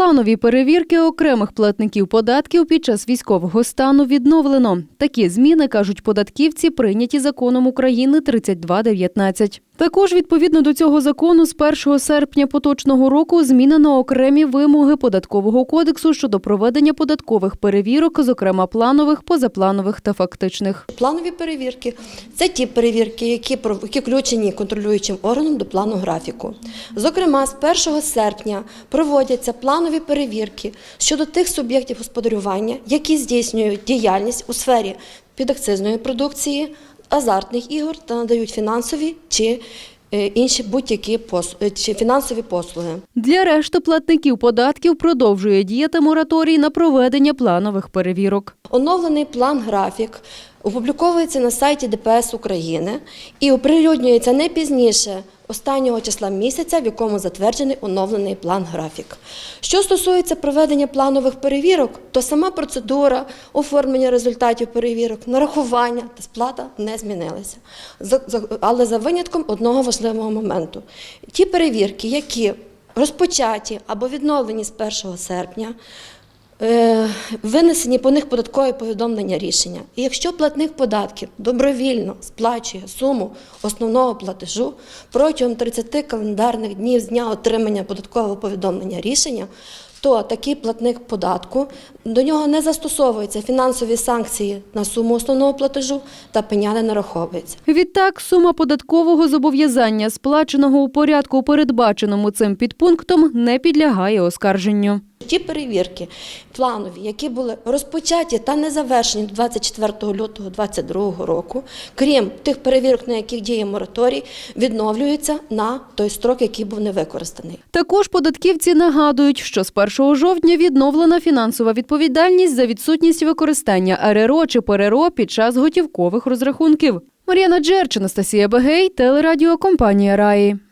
Планові перевірки окремих платників податків під час військового стану відновлено. Такі зміни, кажуть податківці, прийняті законом України 3219. Також відповідно до цього закону з 1 серпня поточного року змінено окремі вимоги податкового кодексу щодо проведення податкових перевірок, зокрема планових, позапланових та фактичних. Планові перевірки це ті перевірки, які, які включені контролюючим органом до плану графіку. Зокрема, з 1 серпня проводяться планові перевірки щодо тих суб'єктів господарювання, які здійснюють діяльність у сфері підакцизної продукції, азартних ігор та надають фінансові чи е, інші будь-які пос- е, чи фінансові послуги. Для решти платників податків продовжує діяти мораторій на проведення планових перевірок. Оновлений план-графік опубліковується на сайті ДПС України і оприлюднюється не пізніше останнього числа місяця, в якому затверджений оновлений план-графік. Що стосується проведення планових перевірок, то сама процедура оформлення результатів перевірок, нарахування та сплата не змінилися. Але за винятком одного важливого моменту. Ті перевірки, які розпочаті або відновлені з 1 серпня, Винесені по них податкові повідомлення рішення. І якщо платник податків добровільно сплачує суму основного платежу протягом 30 календарних днів з дня отримання податкового повідомлення рішення, то такий платник податку до нього не застосовуються фінансові санкції на суму основного платежу та пеня не нараховується. Відтак, сума податкового зобов'язання, сплаченого у порядку, передбаченому цим підпунктом, не підлягає оскарженню. Ті перевірки планові, які були розпочаті та не завершені до 24 лютого 2022 року, крім тих перевірок, на яких діє мораторій, відновлюються на той строк, який був не використаний. Також податківці нагадують, що з 1 жовтня відновлена фінансова відповідальність за відсутність використання РРО чи ПРРО під час готівкових розрахунків. Мар'яна Джерч, Анастасія Бегей, телерадіокомпанія Раї.